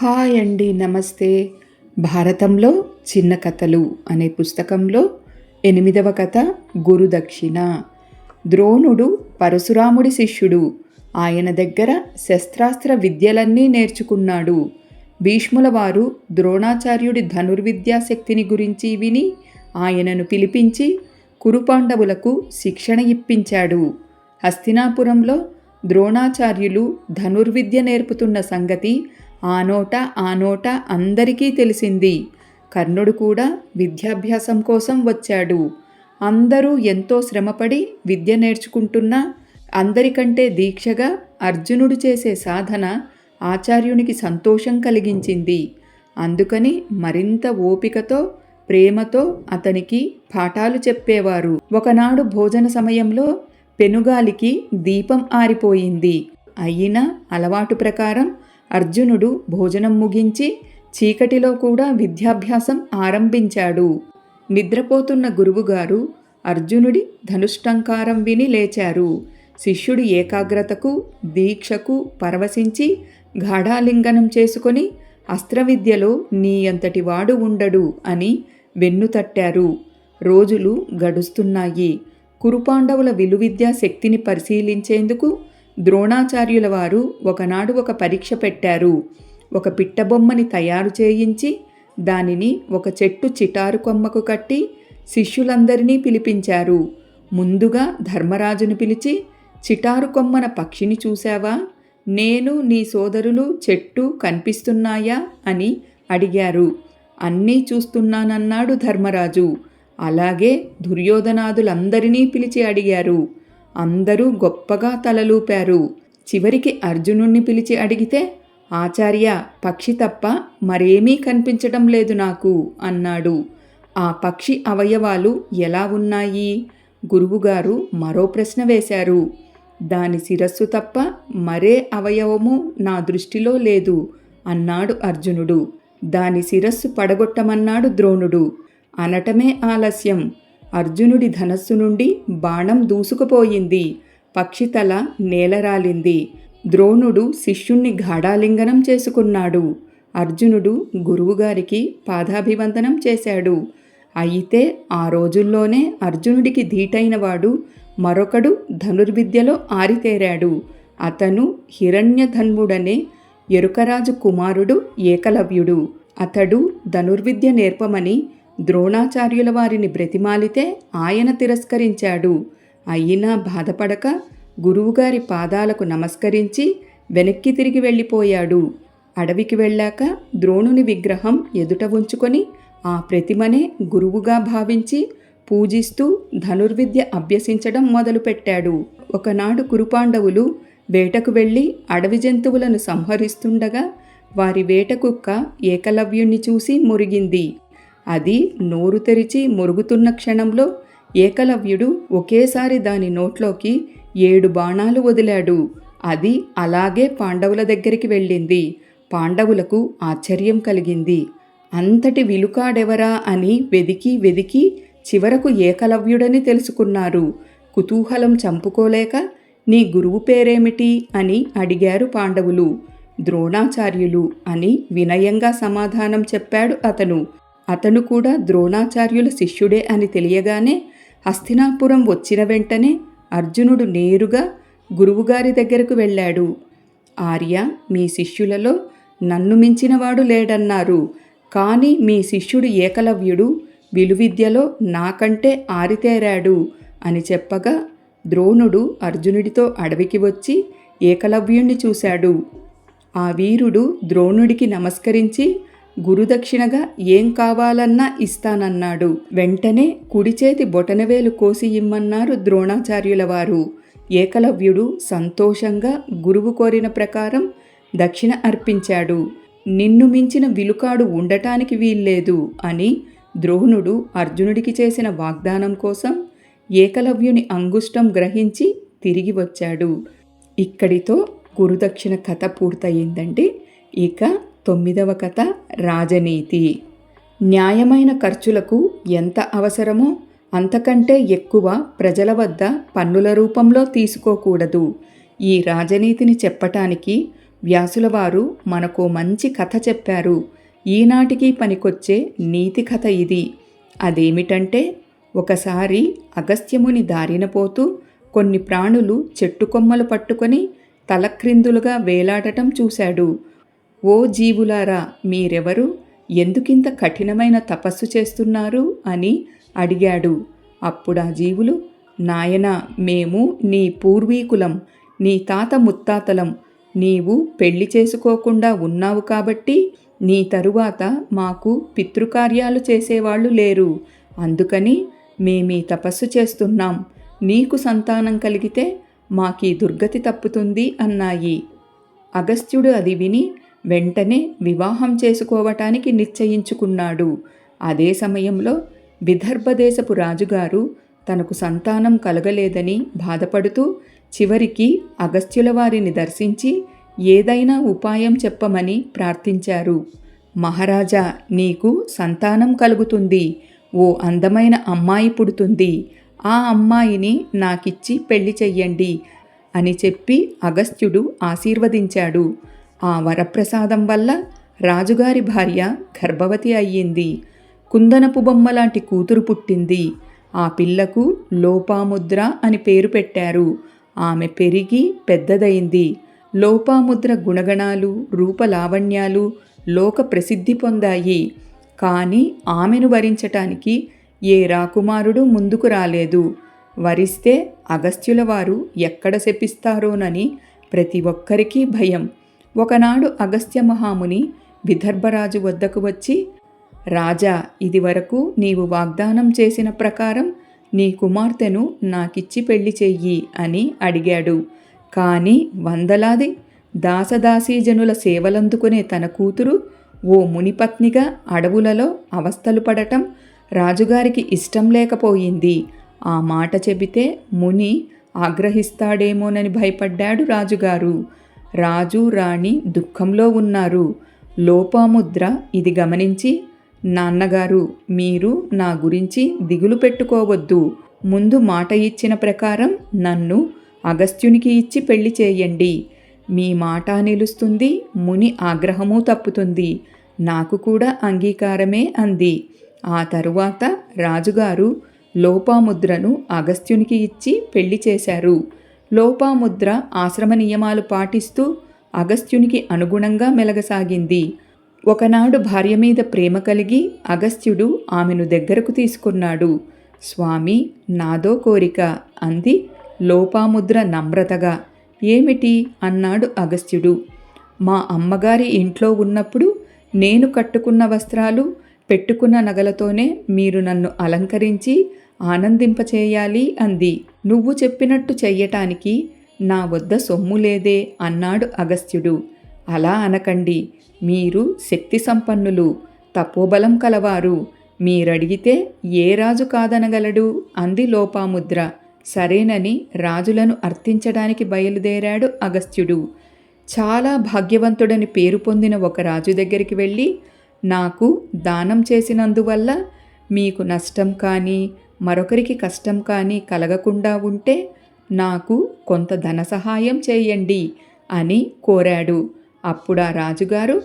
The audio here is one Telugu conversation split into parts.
హాయ్ అండి నమస్తే. భారతంలో చిన్న కథలు అనే పుస్తకంలో ఎనిమిదవ కథ గురుదక్షిణ. ద్రోణుడు పరశురాముడి శిష్యుడు. ఆయన దగ్గర శస్త్రాస్త్ర విద్యలన్నీ నేర్చుకున్నాడు. భీష్ముల వారు ద్రోణాచార్యుడి ధనుర్విద్యాశక్తిని గురించి విని ఆయనను పిలిపించి కురుపాండవులకు శిక్షణ ఇప్పించాడు. హస్తినాపురంలో ద్రోణాచార్యులు ధనుర్విద్య నేర్పుతున్న సంగతి ఆ నోట ఆ నోట అందరికీ తెలిసింది. కర్ణుడు కూడా విద్యాభ్యాసం కోసం వచ్చాడు. అందరూ ఎంతో శ్రమపడి విద్య నేర్చుకుంటున్నా అందరికంటే దీక్షగా అర్జునుడు చేసే సాధన ఆచార్యునికి సంతోషం కలిగించింది. అందుకని మరింత ఓపికతో ప్రేమతో అతనికి పాఠాలు చెప్పేవారు. ఒకనాడు భోజన సమయంలో పెనుగాలికి దీపం ఆరిపోయింది. అయినా అలవాటు ప్రకారం అర్జునుడు భోజనం ముగించి చీకటిలో కూడా విద్యాభ్యాసం ఆరంభించాడు. నిద్రపోతున్న గురువుగారు అర్జునుడి ధనుష్టంకారం విని లేచారు. శిష్యుడి ఏకాగ్రతకు దీక్షకు పరవశించి గాఢాలింగనం చేసుకొని అస్త్రవిద్యలో నీ అంతటి వాడు ఉండడు అని వెన్నుతట్టారు రోజులు గడుస్తున్నాయి. కురుపాండవుల విలువిద్యా శక్తిని పరిశీలించేందుకు ద్రోణాచార్యుల వారు ఒకనాడు ఒక పరీక్ష పెట్టారు. ఒక పిట్టబొమ్మని తయారు చేయించి దానిని ఒక చెట్టు చిటారు కొమ్మకు కట్టి శిష్యులందరినీ పిలిపించారు. ముందుగా ధర్మరాజును పిలిచి చిటారు కొమ్మన పక్షిని చూశావా? నేను నీ సోదరులు చెట్టు కనిపిస్తున్నాయా? అని అడిగారు. అన్నీ చూస్తున్నానన్నాడు ధర్మరాజు. అలాగే దుర్యోధనాదులందరినీ పిలిచి అడిగారు. అందరూ గొప్పగా తలలూపారు. చివరికి అర్జునుణ్ణి పిలిచి అడిగితే ఆచార్య పక్షి తప్ప మరేమీ కనిపించటం లేదు నాకు అన్నాడు. ఆ పక్షి అవయవాలు ఎలా ఉన్నాయి? గురువుగారు మరో ప్రశ్న వేశారు. దాని శిరస్సు తప్ప మరే అవయవము నా దృష్టిలో లేదు అన్నాడు అర్జునుడు. దాని శిరస్సు పడగొట్టమన్నాడు ద్రోణుడు. అనటమే ఆలస్యం. అర్జునుడి ధనస్సు నుండి బాణం దూసుకుపోయింది. పక్షితల నేలరాలింది. ద్రోణుడు శిష్యుణ్ణి గాఢాలింగనం చేసుకున్నాడు. అర్జునుడు గురువుగారికి పాదాభివందనం చేశాడు. అయితే ఆ రోజుల్లోనే అర్జునుడికి ధీటైనవాడు మరొకడు ధనుర్విద్యలో ఆరితేరాడు. అతను హిరణ్యధన్ముడనే ఎరుకరాజు కుమారుడు ఏకలవ్యుడు. అతడు ధనుర్విద్య నేర్పమని ద్రోణాచార్యుల వారిని బ్రతిమాలితే ఆయన తిరస్కరించాడు. అయినా బాధపడక గురువుగారి పాదాలకు నమస్కరించి వెనక్కి తిరిగి వెళ్ళిపోయాడు. అడవికి వెళ్ళాక ద్రోణుని విగ్రహం ఎదుట ఉంచుకొని ఆ ప్రతిమనే గురువుగా భావించి పూజిస్తూ ధనుర్విద్య అభ్యసించడం మొదలుపెట్టాడు. ఒకనాడు కురుపాండవులు వేటకు వెళ్ళి అడవి జంతువులను సంహరిస్తుండగా వారి వేటకుక్క ఏకలవ్యుణ్ణి చూసి మురిగింది. అది నోరు తెరిచి మురుగుతున్న క్షణంలో ఏకలవ్యుడు ఒకేసారి దాని నోట్లోకి ఏడు బాణాలు వదిలాడు. అది అలాగే పాండవుల దగ్గరికి వెళ్ళింది. పాండవులకు ఆశ్చర్యం కలిగింది. అంతటి విలుకాడెవరా అని వెదికి వెదికి చివరకు ఏకలవ్యుడని తెలుసుకున్నారు. కుతూహలం చంపుకోలేక నీ గురువు పేరేమిటి అని అడిగారు పాండవులు. ద్రోణాచార్యులు అని వినయంగా సమాధానం చెప్పాడు అతను. అతను కూడా ద్రోణాచార్యుల శిష్యుడే అని తెలియగానే హస్తినాపురం వచ్చిన వెంటనే అర్జునుడు నేరుగా గురువుగారి దగ్గరకు వెళ్ళాడు. ఆర్య మీ శిష్యులలో నన్ను మించినవాడు లేడన్నారు. కానీ మీ శిష్యుడు ఏకలవ్యుడు విలువిద్యలో నాకంటే ఆరితేరాడు అని చెప్పగా ద్రోణుడు అర్జునుడితో అడవికి వచ్చి ఏకలవ్యుణ్ణి చూశాడు. ఆ వీరుడు ద్రోణుడికి నమస్కరించి గురుదక్షిణగా ఏం కావాలన్నా ఇస్తానన్నాడు. వెంటనే కుడిచేతి బొటనవేలు కోసి ఇమ్మన్నారు ద్రోణాచార్యుల వారు ఏకలవ్యుడు సంతోషంగా గురువు కోరిన ప్రకారం దక్షిణ అర్పించాడు. నిన్ను మించిన విలుకాడు ఉండటానికి వీల్లేదు అని ద్రోణుడు అర్జునుడికి చేసిన వాగ్దానం కోసం ఏకలవ్యుని అంగుష్టం గ్రహించి తిరిగి వచ్చాడు. ఇక్కడితో గురుదక్షిణ కథ పూర్తయిందండి. ఇక తొమ్మిదవ కథ రాజనీతి. న్యాయమైన ఖర్చులకు ఎంత అవసరమో అంతకంటే ఎక్కువ ప్రజల వద్ద పన్నుల రూపంలో తీసుకోకూడదు. ఈ రాజనీతిని చెప్పటానికి వ్యాసులవారు మనకు మంచి కథ చెప్పారు. ఈనాటికి పనికొచ్చే నీతి కథ ఇది. అదేమిటంటే ఒకసారి అగస్త్యముని దారిన పోతూ కొన్ని ప్రాణులు చెట్టు కొమ్మలు పట్టుకొని తలక్రిందులుగా వేలాడటం చూశాడు. ఓ జీవులారా మీరెవరు? ఎందుకింత కఠినమైన తపస్సు చేస్తున్నారు? అని అడిగాడు. అప్పుడా జీవులు నాయన మేము నీ పూర్వీకులం నీ తాత ముత్తాతలం నీవు పెళ్ళి చేసుకోకుండా ఉన్నావు కాబట్టి నీ తరువాత మాకు పితృకార్యాలు చేసేవాళ్ళు లేరు. అందుకని మేమీ తపస్సు చేస్తున్నాం. నీకు సంతానం కలిగితే మాకీ దుర్గతి తప్పుతుంది అన్నాయి. అగస్త్యుడు అది విని వెంటనే వివాహం చేసుకోవటానికి నిశ్చయించుకున్నాడు. అదే సమయంలో విదర్భదేశపు రాజుగారు తనకు సంతానం కలగలేదని బాధపడుతూ చివరికి అగస్త్యుల వారిని దర్శించి ఏదైనా ఉపాయం చెప్పమని ప్రార్థించారు. మహారాజా నీకు సంతానం కలుగుతుంది. ఓ అందమైన అమ్మాయి పుడుతుంది. ఆ అమ్మాయిని నాకిచ్చి పెళ్ళి చెయ్యండి అని చెప్పి అగస్త్యుడు ఆశీర్వదించాడు. ఆ వరప్రసాదం వల్ల రాజుగారి భార్య గర్భవతి అయ్యింది. కుందనపు బొమ్మలాంటి కూతురు పుట్టింది. ఆ పిల్లకు లోపాముద్ర అని పేరు పెట్టారు. ఆమె పెరిగి పెద్దదైంది. లోపాముద్ర గుణగణాలు రూపలావణ్యాలు లోక ప్రసిద్ధి పొందాయి. కానీ ఆమెను వరించటానికి ఏ రాకుమారుడు ముందుకు రాలేదు. వరిస్తే అగస్త్యుల వారు ఎక్కడ శపిస్తారోనని ప్రతి ఒక్కరికి భయం. ఒకనాడు అగస్త్య మహాముని విదర్భరాజు వద్దకు వచ్చి రాజా ఇదివరకు నీవు వాగ్దానం చేసిన ప్రకారం నీ కుమార్తెను నాకిచ్చి పెళ్ళి చెయ్యి అని అడిగాడు. కానీ వందలాది దాసదాసీజనుల సేవలందుకునే తన కూతురు ఓ మునిపత్నిగా అడవులలో అవస్థలు పడటం రాజుగారికి ఇష్టం లేకపోయింది. ఆ మాట చెబితే ముని ఆగ్రహిస్తాడేమోనని భయపడ్డాడు రాజుగారు. రాజు రాణి దుఃఖంలో ఉన్నారు. లోపాముద్ర ఇది గమనించి నాన్నగారు మీరు నా గురించి దిగులు పెట్టుకోవద్దు. ముందు మాట ఇచ్చిన ప్రకారం నన్ను అగస్త్యునికి ఇచ్చి పెళ్ళి చేయండి. మీ మాట నిలుస్తుంది ముని ఆగ్రహము తప్పుతుంది. నాకు కూడా అంగీకారమే అంది. ఆ తరువాత రాజుగారు లోపాముద్రను అగస్త్యునికి ఇచ్చి పెళ్ళి చేశారు. లోపాముద్ర ఆశ్రమ నియమాలు పాటిస్తూ అగస్త్యునికి అనుగుణంగా మెలగసాగింది. ఒకనాడు భార్య మీద ప్రేమ కలిగి అగస్త్యుడు ఆమెను దగ్గరకు తీసుకున్నాడు. స్వామి నాదో కోరిక అంది లోపాముద్ర నమ్రతగా. ఏమిటి? అన్నాడు అగస్త్యుడు. మా అమ్మగారి ఇంట్లో ఉన్నప్పుడు నేను కట్టుకున్న వస్త్రాలు పెట్టుకున్న నగలతోనే మీరు నన్ను అలంకరించి ఆనందింపచేయాలి అంది. నువ్వు చెప్పినట్టు చెయ్యటానికి నా వద్ద సొమ్ము లేదే అన్నాడు అగస్త్యుడు. అలా అనకండి. మీరు శక్తి సంపన్నులు తపోబలం కలవారు. మీరడిగితే ఏ రాజు కాదనగలడు? అంది లోపాముద్ర. సరేనని రాజులను అర్థించడానికి బయలుదేరాడు అగస్త్యుడు. చాలా భాగ్యవంతుడని పేరు పొందిన ఒక రాజు దగ్గరికి వెళ్ళి నాకు దానం చేసినందువల్ల మీకు నష్టం కానీ మరొకరికి కష్టం కానీ కలగకుండా ఉంటే నాకు కొంత ధన సహాయం చేయండి అని కోరాడు. అప్పుడు ఆ రాజుగారు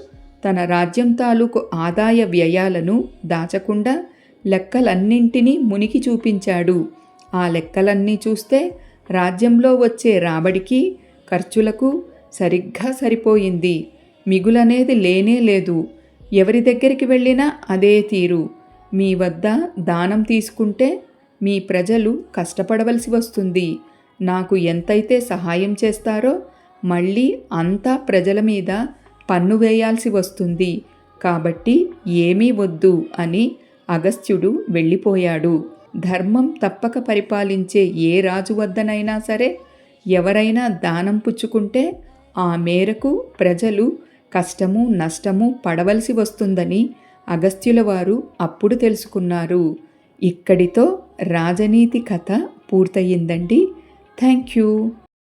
తన రాజ్యం తాలూకు ఆదాయ వ్యయాలను దాచకుండా లెక్కలన్నింటినీ మునికి చూపించాడు. ఆ లెక్కలన్నీ చూస్తే రాజ్యంలో వచ్చే రాబడికి ఖర్చులకు సరిగ్గా సరిపోయింది. మిగులనేది లేనే లేదు. ఎవరి దగ్గరికి వెళ్ళినా అదే తీరు. మీ వద్ద దానం తీసుకుంటే మీ ప్రజలు కష్టపడవలసి వస్తుంది. నాకు ఎంతైతే సహాయం చేస్తారో మళ్ళీ అంతా ప్రజల మీద పన్ను వేయాల్సి వస్తుంది. కాబట్టి ఏమీ వద్దు అని అగస్త్యుడు వెళ్ళిపోయాడు. ధర్మం తప్పక పరిపాలించే ఏ రాజు వద్దనైనా సరే ఎవరైనా దానం పుచ్చుకుంటే ఆ మేరకు ప్రజలు కష్టము నష్టము పడవలసి వస్తుందని అగస్త్యుల వారు అప్పుడు తెలుసుకున్నారు ఇక్కడితో రాజనీతి కథ పూర్తయిందండి. Thank you.